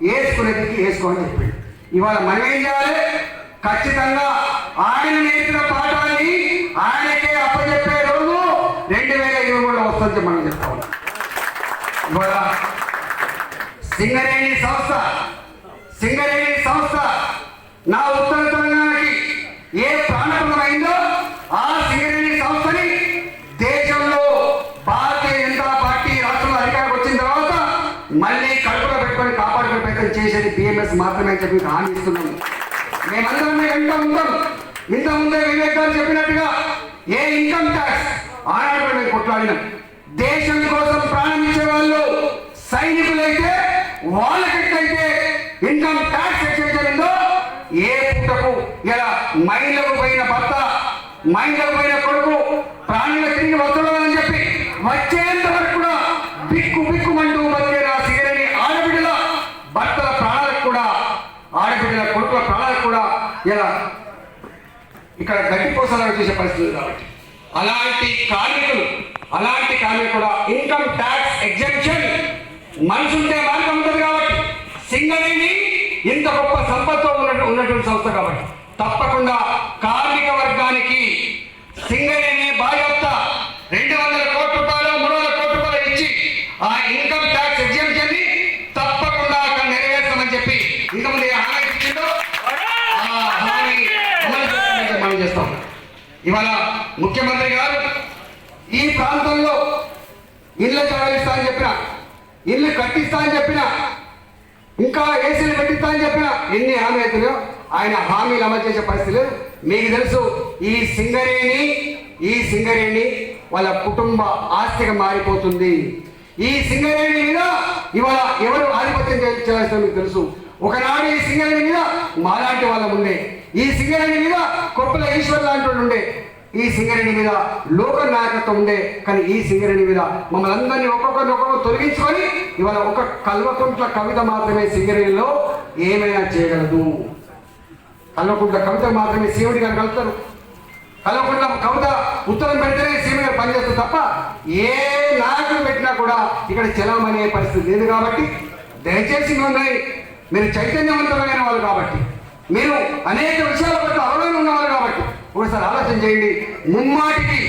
వేసుకునేది వేసుకోమని చెప్పిండు. ఇవాళ మనం ఏం చేయాలి? ఖచ్చితంగా ఆయన నేర్పిన పాఠాన్ని ఆయనకే అప్పచెప్పే రోజు రెండు వేల ఇరవై మూడులో వస్తుంది మనం చెప్తాం ఇవాళ సింగరేణి సంస్థ సింగరేణి సంస్థ నా ఉత్తర కాపాడుకునే చేసేది బిఎంఎస్ మాత్రమే చెప్పి మీకు హామీ ఇస్తున్నాము మేమందరం మీకు వెంట ఉంటాం. ఇంత ముందే వివేక్ గారు చెప్పినట్టుగా ఏ ఇన్కమ్ ట్యాక్స్ ఆనాడు మేము కొట్లాడినాం. దేశం కోసం ప్రాణం ఇచ్చే వాళ్ళు సైనికులైతే వాళ్ళకెట్లయితే ఇన్కమ్ ట్యాక్స్ ఎక్సెప్షన్ ఏ పూటకు ఇలా మైళ్ళకు పోయిన భర్త మైళ్ళకు పోయిన కొడుకు ప్రాణుల తిరిగి వస్తున్నాడని చెప్పి వచ్చేంత ఇలా ఇక్కడ గడ్డిపోసాలను చూసే పరిస్థితి కాబట్టి. అలాంటి కార్మికులు అలాంటి కార్మికులు కూడా ఇన్కమ్ ట్యాక్స్ ఎగ్జెంప్షన్ మనసు ఉంటే మార్గం ఉంటుంది కాబట్టి. సింగరేణి ఇంత గొప్ప సంపత్తో ఉన్నటువంటి సంస్థ కాబట్టి. తప్పకుండా కార్మిక వర్గానికి సింగరేణి ఇవాళ ముఖ్యమంత్రి గారు ఈ ప్రాంతంలో ఇల్లు చదవిస్తా అని చెప్పిన ఇల్లు కట్టిస్తా అని చెప్పిన ఇంకా ఏసీలు పెట్టిస్తా అని చెప్పిన ఎన్ని హామీ అవుతున్నాయో ఆయన హామీలు అమలు చేసే పరిస్థితులు మీకు తెలుసు. ఈ సింగరేణి ఈ సింగరేణి వాళ్ళ కుటుంబ ఆస్తిగా మారిపోతుంది. ఈ సింగరేణి మీద ఇవాళ ఎవరు ఆధిపత్యం చేయాల్సిన మీకు తెలుసు. ఒకనాడు ఈ సింగరేణి మీద మాలాంటి వాళ్ళం ఉండే. ఈ సింగరేణి మీద కొప్పల ఈశ్వర్ లాంటి వాళ్ళు ఉండే. ఈ సింగరేణి మీద లోక నాయకత్వం ఉండే. కానీ ఈ సింగరేణి మీద మమ్మల్ని అందరినీ ఒక్కొక్కరిని ఒక్కొక్కరు తొలగించుకొని ఇవాళ ఒక కల్వకుంట్ల కవిత మాత్రమే సింగరేణిలో ఏమైనా చేయగలదు. కల్వకుంట్ల కవిత మాత్రమే శివుడి గారు కలుపుతారు కల్వకుంట్ల కవిత ఉత్తరం పెడితేనే సీఎం గారు తప్ప ఏ నాయకుడు పెట్టినా కూడా ఇక్కడ చలమనే పరిస్థితి లేదు కాబట్టి దయచేసి మిమ్మల్ని మీరు చైతన్యవంతమైన వాళ్ళు కాబట్టి మీరు అనేక విషయాల పట్ల అవగాహన ఉన్నవారు కాబట్టి ఒకసారి ఆలోచన చేయండి. ముమ్మాటికి